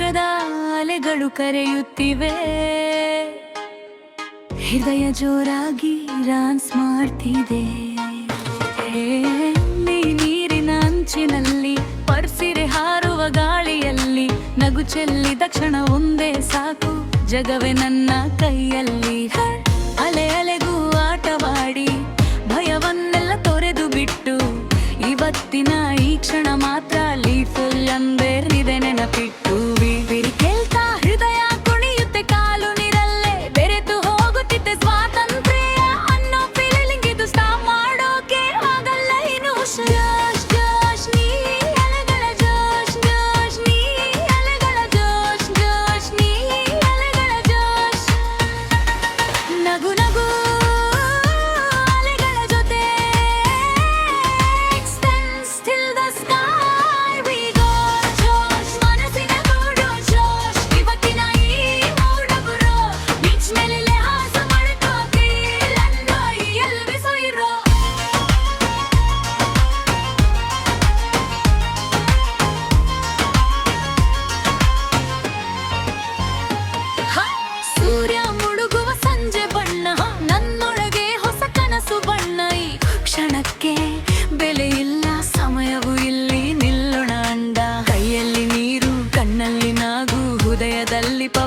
ಸಮುದ್ರದ ಅಲೆಗಳು ಕರೆಯುತ್ತಿವೆ. ಹೃದಯ ಜೋರಾಗಿ ರಾನ್ಸ್ ಮಾಡ್ತಿದೆ. ನೀರಿನ ಅಂಚಿನಲ್ಲಿ, ಪರ್ಸಿರೆ ಹಾರುವ ಗಾಳಿಯಲ್ಲಿ, ನಗು ಚೆಲ್ಲಿ ತಕ್ಷಣ ಒಂದೇ ಸಾಕು, ಜಗವೇ ನನ್ನ ಕೈಯಲ್ಲಿ. ಅಲೆ ಅಲೆಗೂ ಆಟವಾಡಿ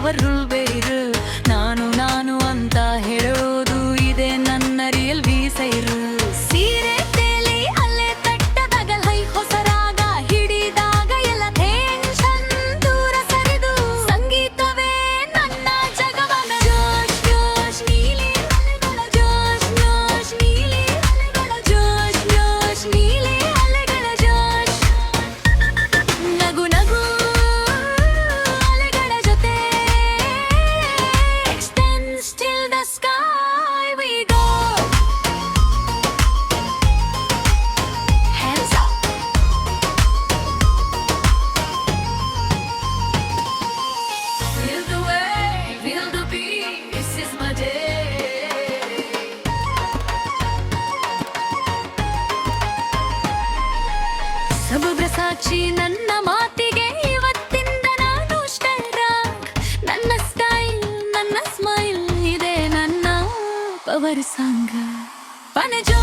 அவருள் வேறு ಮೆಚ್ಚಿ ನನ್ನ ಮಾತಿಗೆ ಇವತ್ತಿಂದ ನಾನು ನನ್ನ ಸ್ಟೈಲ್ ನನ್ನ ಸ್ಮೈಲ್ ಇದೆ ನನ್ನ ಪವರ್ ಸಾಂಗ ಪನಜೋ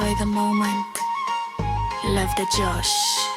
enjoy the moment. Love the Josh.